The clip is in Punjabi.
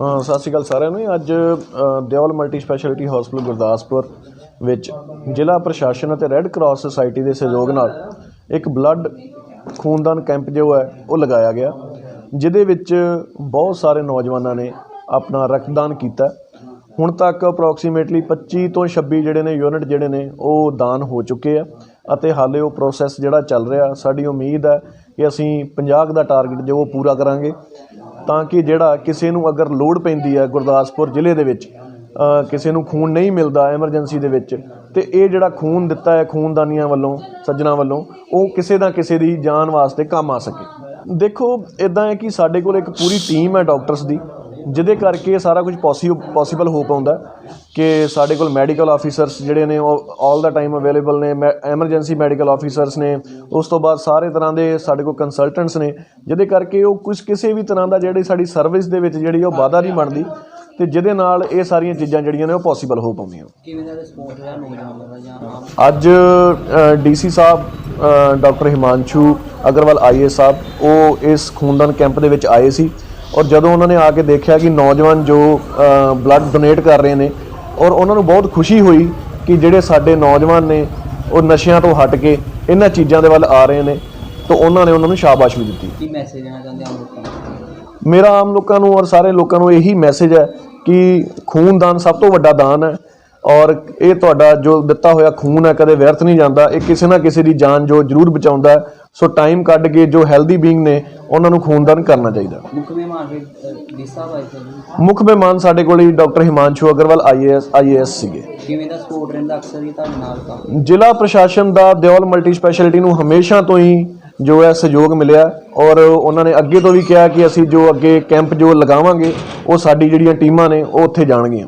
ਸਤਿ ਸ਼੍ਰੀ ਅਕਾਲ ਸਾਰਿਆਂ ਨੂੰ। ਅੱਜ Deol multi specialty hospital Gurdaspur ਵਿੱਚ ਜ਼ਿਲ੍ਹਾ ਪ੍ਰਸ਼ਾਸਨ ਅਤੇ ਰੈੱਡ ਕਰਾਸ ਸੁਸਾਇਟੀ ਦੇ ਸਹਿਯੋਗ ਨਾਲ ਇੱਕ ਬਲੱਡ ਖੂਨਦਾਨ ਕੈਂਪ ਜੋ ਹੈ, ਉਹ ਲਗਾਇਆ ਗਿਆ, ਜਿਹਦੇ ਵਿੱਚ ਬਹੁਤ ਸਾਰੇ ਨੌਜਵਾਨਾਂ ਨੇ ਆਪਣਾ ਰਕਤਦਾਨ ਕੀਤਾ। ਹੁਣ ਤੱਕ ਅਪਰੋਕਸੀਮੇਟਲੀ 25 ਤੋਂ 26 ਜਿਹੜੇ ਨੇ ਯੂਨਿਟ ਜਿਹੜੇ ਨੇ, ਉਹ ਦਾਨ ਹੋ ਚੁੱਕੇ ਆ ਅਤੇ ਹਾਲੇ ਉਹ ਪ੍ਰੋਸੈਸ ਜਿਹੜਾ ਚੱਲ ਰਿਹਾ, ਸਾਡੀ ਉਮੀਦ ਹੈ ਕਿ ਅਸੀਂ 50 ਦਾ ਟਾਰਗੇਟ ਜੋ ਉਹ ਪੂਰਾ ਕਰਾਂਗੇ। ਤਾਂ ਕਿ ਜਿਹੜਾ ਕਿਸੇ ਨੂੰ ਅਗਰ ਲੋੜ ਪੈਂਦੀ ਹੈ ਗੁਰਦਾਸਪੁਰ ਜ਼ਿਲ੍ਹੇ ਦੇ ਵਿੱਚ ਕਿਸੇ ਨੂੰ ਖੂਨ ਨਹੀਂ ਮਿਲਦਾ ਐਮਰਜੈਂਸੀ ਦੇ ਵਿੱਚ, ਤੇ ਇਹ ਜਿਹੜਾ ਖੂਨ ਦਿੱਤਾ ਹੈ ਖੂਨਦਾਨੀਆਂ ਵੱਲੋਂ, ਸੱਜਣਾ ਵੱਲੋਂ, ਉਹ ਕਿਸੇ ਨਾ ਕਿਸੇ ਦੀ ਜਾਨ ਵਾਸਤੇ ਕੰਮ ਆ ਸਕੇ। ਦੇਖੋ ਇਦਾਂ ਹੈ ਕਿ ਸਾਡੇ ਕੋਲ ਇੱਕ ਪੂਰੀ ਟੀਮ ਹੈ ਡਾਕਟਰਸ ਦੀ। ਜਿਹਦੇ ਕਰਕੇ ਇਹ ਸਾਰਾ ਕੁਝ ਪੋਸੀਬਲ ਹੋ ਪਾਉਂਦਾ ਹੈ ਕਿ ਸਾਡੇ ਕੋਲ ਮੈਡੀਕਲ ਆਫੀਸਰਸ ਜਿਹੜੇ ਨੇ ਉਹ ਆਲ ਦਾ ਟਾਈਮ ਅਵੇਲੇਬਲ ਨੇ ਐਮਰਜੈਂਸੀ ਮੈਡੀਕਲ ਆਫੀਸਰਸ ਨੇ ਉਸ ਤੋਂ ਬਾਅਦ ਸਾਰੇ ਤਰ੍ਹਾਂ ਦੇ ਸਾਡੇ ਕੋਲ ਕੰਸਲਟੈਂਟਸ ਨੇ ਜਿਹਦੇ ਕਰਕੇ ਉਹ ਕੁਝ ਕਿਸੇ ਵੀ ਤਰ੍ਹਾਂ ਦਾ ਜਿਹੜੀ ਸਾਡੀ ਸਰਵਿਸ ਦੇ ਵਿੱਚ ਜਿਹੜੀ ਉਹ ਵਾਧਾ ਨਹੀਂ ਬਣਦੀ ਤੇ ਜਿਹਦੇ ਨਾਲ ਇਹ ਸਾਰੀਆਂ ਚੀਜ਼ਾਂ ਜਿਹੜੀਆਂ ਨੇ ਉਹ ਪੋਸੀਬਲ ਹੋ ਪਾਉਂਦੀਆਂ। ਕਿਵੇਂ ਦਾ ਰਿਸਪੌਂਸ ਰਿਹਾ ਨੌਜਵਾਨਾਂ ਦਾ ਜਾਂ ਅੱਜ DC sahib doctor Himanshu Agarwal IAS sahib ਉਹ ਇਸ ਖੂਨਦਾਨ ਕੈਂਪ ਦੇ ਵਿੱਚ ਆਏ ਸੀ। ਔਰ ਜਦੋਂ ਉਹਨਾਂ ਨੇ ਆ ਕੇ ਦੇਖਿਆ ਕਿ ਨੌਜਵਾਨ ਜੋ ਬਲੱਡ ਡੋਨੇਟ ਕਰ ਰਹੇ ਨੇ ਔਰ ਉਹਨਾਂ ਨੂੰ ਬਹੁਤ ਖੁਸ਼ੀ ਹੋਈ ਕਿ ਜਿਹੜੇ ਸਾਡੇ ਨੌਜਵਾਨ ਨੇ ਉਹ ਨਸ਼ਿਆਂ ਤੋਂ ਹਟ ਕੇ ਇਹਨਾਂ ਚੀਜ਼ਾਂ ਦੇ ਵੱਲ ਆ ਰਹੇ ਨੇ ਤਾਂ ਉਹਨਾਂ ਨੇ ਉਹਨਾਂ ਨੂੰ ਸ਼ਾਬਾਸ਼ ਵੀ ਦਿੱਤੀ। ਕੀ ਮੈਸੇਜ ਦੇਣਾ ਚਾਹੁੰਦੇ ਆਮ ਲੋਕਾਂ ਨੂੰ? ਮੇਰਾ ਆਮ ਲੋਕਾਂ ਨੂੰ ਔਰ ਸਾਰੇ ਲੋਕਾਂ ਨੂੰ ਇਹੀ ਮੈਸੇਜ ਹੈ ਕਿ ਖੂਨਦਾਨ ਸਭ ਤੋਂ ਵੱਡਾ ਦਾਨ ਹੈ। ਔਰ ਇਹ ਤੁਹਾਡਾ ਜੋ ਦਿੱਤਾ ਹੋਇਆ ਖੂਨ ਹੈ ਕਦੇ ਵਿਅਰਥ ਨਹੀਂ ਜਾਂਦਾ ਇਹ ਕਿਸੇ ਨਾ ਕਿਸੇ ਦੀ ਜਾਨ ਜੋ ਜ਼ਰੂਰ ਬਚਾਉਂਦਾ ਸੋ ਟਾਈਮ ਕੱਢ ਕੇ ਜੋ ਹੈਲਦੀ ਬੀਇੰਗ ਨੇ ਉਹਨਾਂ ਨੂੰ ਖੂਨਦਾਨ ਕਰਨਾ ਚਾਹੀਦਾ। ਮੁੱਖ ਮਹਿਮਾਨ ਵੀ। ਮੁੱਖ ਸਾਡੇ ਕੋਲ ਹੀ doctor Himanshu Agarwal IAS IAS ਸੀਗੇ। ਕਿਵੇਂ ਦਾ ਸਪੋਰਟ ਰਹਿੰਦਾ ਅਕਸਰ ਹੀ ਤੁਹਾਡੇ ਨਾਲ ਕੰਮ ਜ਼ਿਲ੍ਹਾ ਪ੍ਰਸ਼ਾਸਨ ਦਾ ਦਿਓਲ ਮਲਟੀ ਸਪੈਸ਼ਲਿਟੀ ਨੂੰ ਹਮੇਸ਼ਾ ਤੋਂ ਹੀ ਜੋ ਹੈ ਸਹਿਯੋਗ ਮਿਲਿਆ ਔਰ ਉਹਨਾਂ ਨੇ ਅੱਗੇ ਤੋਂ ਵੀ ਕਿਹਾ ਕਿ ਅਸੀਂ ਜੋ ਅੱਗੇ ਕੈਂਪ ਜੋ ਲਗਾਵਾਂਗੇ ਉਹ ਸਾਡੀ ਜਿਹੜੀਆਂ ਟੀਮਾਂ ਨੇ ਉਹ ਉੱਥੇ ਜਾਣਗੀਆਂ।